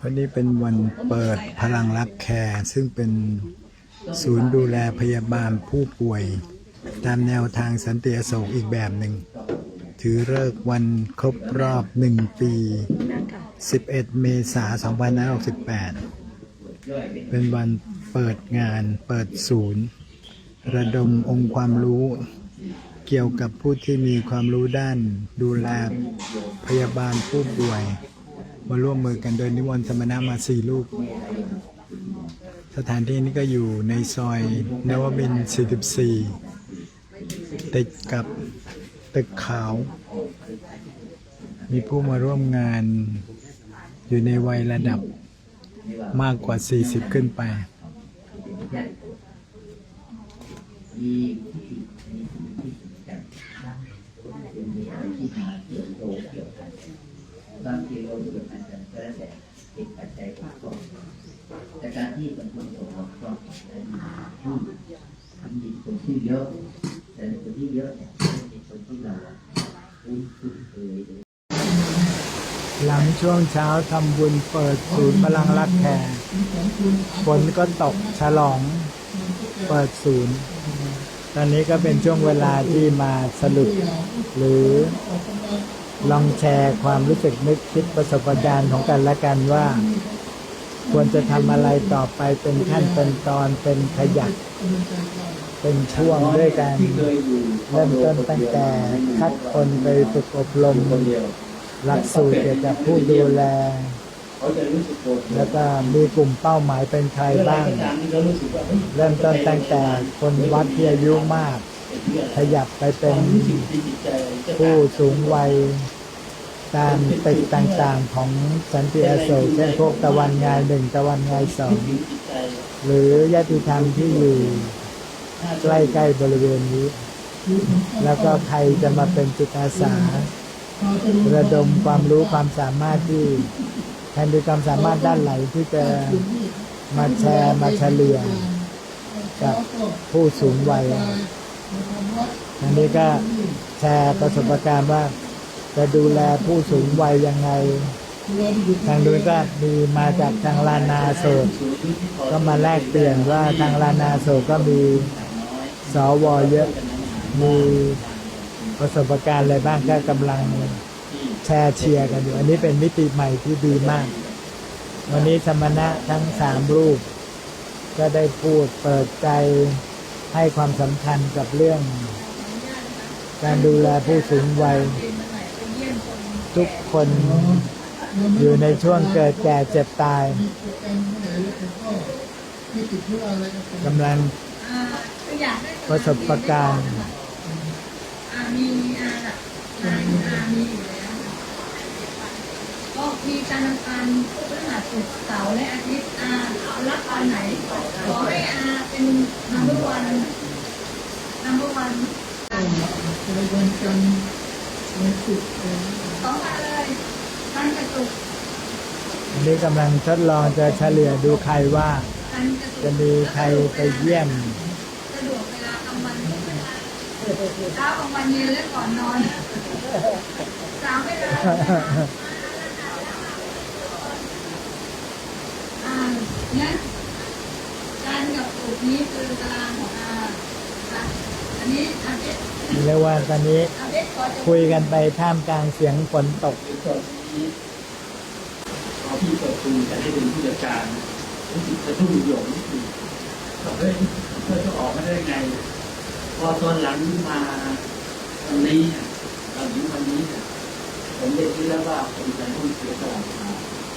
วันนี้เป็นวันเปิดพลังรักแคร์ซึ่งเป็นศูนย์ดูแลพยาบาลผู้ป่วย ตามแนวทางสันติอโศกอีกแบบหนึ่ง ถือเลิกษ์วันครบรอบ 1 ปี 11 เมษายน2568 เป็นวันเปิดงานเปิดศูนย์ ระดมองค์ความรู้เกี่ยวกับผู้ที่มีความรู้ด้าน ดูแลพยาบาลผู้ป่วย มาร่วมมือกันโดยนิมนต์สมณะมาสี่ลูก สถานที่นี้ก็อยู่ในซอยนวมิน 44 ติดกับตึกขาว มีผู้มาร่วมงานอยู่ในวัยระดับมากกว่า 40 ขึ้นไป บางทีเราเกิดอาจจะก็แล้วแต่ติดปัจจัยประกอบแต่การที่บางคนส่งออกก็ได้มีที่ทำดีคนที่เยอะ แต่คนที่เยอะเนี่ยเป็นคนที่เราคุ้นเคยหลังช่วงเช้าทำบุญเปิดศูนย์พลังรักแคร์ฝนก็ตกฉลองเปิดศูนย์ ตอนนี้ก็เป็นช่วงเวลาที่มาสรุปหรือ ลองแชร์ความรู้สึกนึกคิดประสบการณ์ของกันและกันว่า ควรจะทำอะไรต่อไปเป็นขั้นเป็นตอนเป็นขยักเป็นช่วงด้วยกันเริ่มต้นตั้งแต่คัดคนไปฝึกอบรมหลักสูตรเกี่ยวกับผู้ดูแล แล้วก็มีกลุ่มเป้าหมายเป็นใครบ้าง เริ่มต้นตั้งแต่คนวัดที่อายุมาก ขยับไปเป็นผู้สูงวัย ตามตึกต่างๆของสันติอโศกเช่นพวกตะวันงายหนึ่งตะวันงายสองหรือญาติธรรมที่อยู่ใกล้ๆบริเวณนี้ แล้วก็ใครจะมาเป็นจิตอาสา ระดมความรู้ความสามารถที่แทนด้วยความสามารถด้านไหนที่จะมาแชร์มาเฉลี่ยกับผู้สูงวัยอันนี้ก็แชร์ประสบการณ์ว่า จะดูแลผู้สูงวัยยังไง ทางนู้นก็มีมาจากทางลานาโศกก็มาแลกเปลี่ยนว่าทางลานาโศกก็มีสวเยอะ มีประสบการณ์อะไรบ้างก็กำลังแชร์เชียร์กันอยู่ อันนี้เป็นมิติใหม่ที่ดีมาก วันนี้สมณะทั้งสามรูป ก็ได้พูดเปิดใจให้ความสำคัญกับเรื่อง การดูแลผู้สูงวัย ทุกคนอยู่ในช่วงเกิดแก่เจ็บตายกำลังอ่าก็อยากได้ประสบการณ์มีอาแบบอาอามีอยู่แล้วก็มีการทำการพุธพฤหัสศุกร์เสาร์และอาทิตย์อาเอารับวันไหน ขอให้อาเป็นนัมเบอร์วันนัมเบอร์วัน สองวันเลยทั้งกระตุกอันนี้กำลังทดลองจะเฉลี่ยดูใครว่าจันทร์กับศุจะมีใครไปเยี่ยม สะดวกเวลากลางวันเช้ากลางวันเย็นและก่อนนอนสามเวลาอ่าเนี่ยการกับปลูกนี้คือตารางของอาค่ะอันนี้อา เรียกว่าตอนนี้คุยกันไปท่ามกลางเสียงฝนตกตอพอพี่เปิดตูจะให้เป็นผู้จัดการรู้สึกจะทุ่มหยงบอกเฮ้ยเธอจะออกมาได้ไง พอตอนหลังมาวันนี้ตอนนี้วันนี้ผมได้คิดแล้วว่าผมจะต้องเสียสละมา